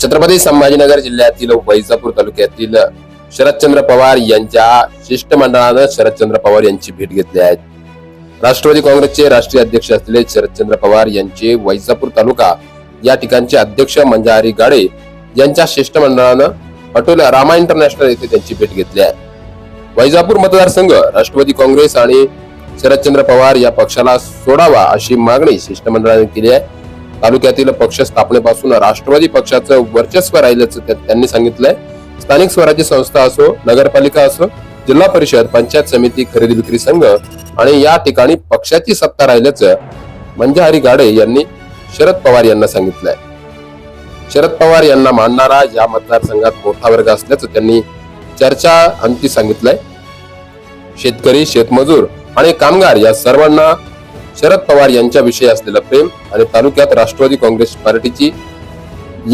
छत्रपती संभाजीनगर जिल्ह्यातील वैजापूर तालुक्यातील शरदचंद्र पवार यांच्या शिष्टमंडळानं शरदचंद्र पवार यांची भेट घेतली आहे. राष्ट्रवादी काँग्रेसचे राष्ट्रीय अध्यक्ष असलेले शरदचंद्र पवार यांचे वैजापूर तालुका या ठिकाणचे अध्यक्ष मंजारी गाडे यांच्या शिष्टमंडळानं अटोल रामा इंटरनॅशनल येथे त्यांची भेट घेतली आहे. वैजापूर मतदारसंघ राष्ट्रवादी काँग्रेस आणि शरदचंद्र पवार या पक्षाला सोडावा अशी मागणी शिष्टमंडळाने केली आहे. तालुक्यातील पक्ष स्थापनेपासून राष्ट्रवादी पक्षाचं वर्चस्व राहिल्याचं त्यांनी सांगितलंय. स्थानिक स्वराज्य संस्था असो नगरपालिका असो जिल्हा परिषद पंचायत समिती खरेदी विक्री संघ आणि या ठिकाणी पक्षाची सत्ता राहिल्याचं मंजाहरी गाडे यांनी शरद पवार यांना सांगितलंय. शरद पवार यांना मानणारा या मतदारसंघात मोठा वर्ग असल्याचं त्यांनी चर्चा अंती सांगितलंय. शेतकरी शेतमजूर आणि कामगार या सर्वांना शरद पवार यांच्याविषयी असलेलं प्रेम आणि तालुक्यात राष्ट्रवादी काँग्रेस पार्टीची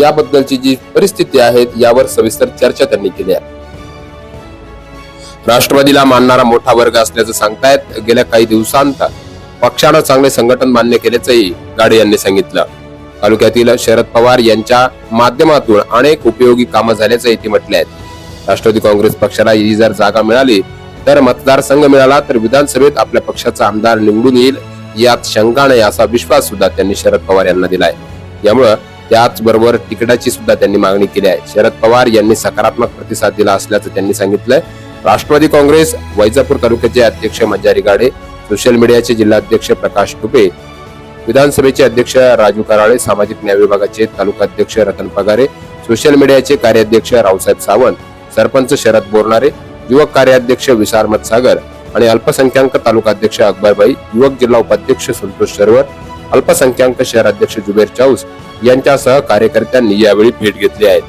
याबद्दलची जी परिस्थिती आहे यावर सविस्तर चर्चा त्यांनी केली आहे. राष्ट्रवादीला मानणारा मोठा वर्ग असल्याचं सांगतायत. गेल्या काही दिवसांत पक्षानं चांगले संघटन मान्य केल्याचंही गाडे यांनी सांगितलं. तालुक्यातील शरद पवार यांच्या माध्यमातून अनेक उपयोगी कामं झाल्याचंही ते म्हटले आहेत. राष्ट्रवादी काँग्रेस पक्षाला ही जर जागा मिळाली तर मतदारसंघ मिळाला तर विधानसभेत आपल्या पक्षाचा आमदार निवडून येईल यात शंका नाही असा विश्वास सुद्धा त्यांनी शरद पवार यांना दिलाय. यामुळं त्याचबरोबर तिकिटाची सुद्धा त्यांनी मागणी केली आहे. शरद पवार यांनी सकारात्मक प्रतिसाद दिला असल्याचं त्यांनी सांगितलंय. राष्ट्रवादी काँग्रेस वैजापूर तालुक्याचे अध्यक्ष मंजारी गाडे सोशल मीडियाचे जिल्हाध्यक्ष प्रकाश टुपे विधानसभेचे अध्यक्ष राजू कराळे सामाजिक न्याय विभागाचे तालुकाध्यक्ष रतन पगारे सोशल मीडियाचे कार्याध्यक्ष रावसाहेब सावंत सरपंच शरद बोरणारे युवक कार्याध्यक्ष विशाल सागर आणि अल्पसंख्याक तालुकाध्यक्ष अकबरबाई युवक जिल्हा उपाध्यक्ष संतोष सरवर अल्पसंख्याक शहराध्यक्ष जुबेर चाऊस यांच्यासह कार्यकर्त्यांनी यावेळी भेट घेतली आहे.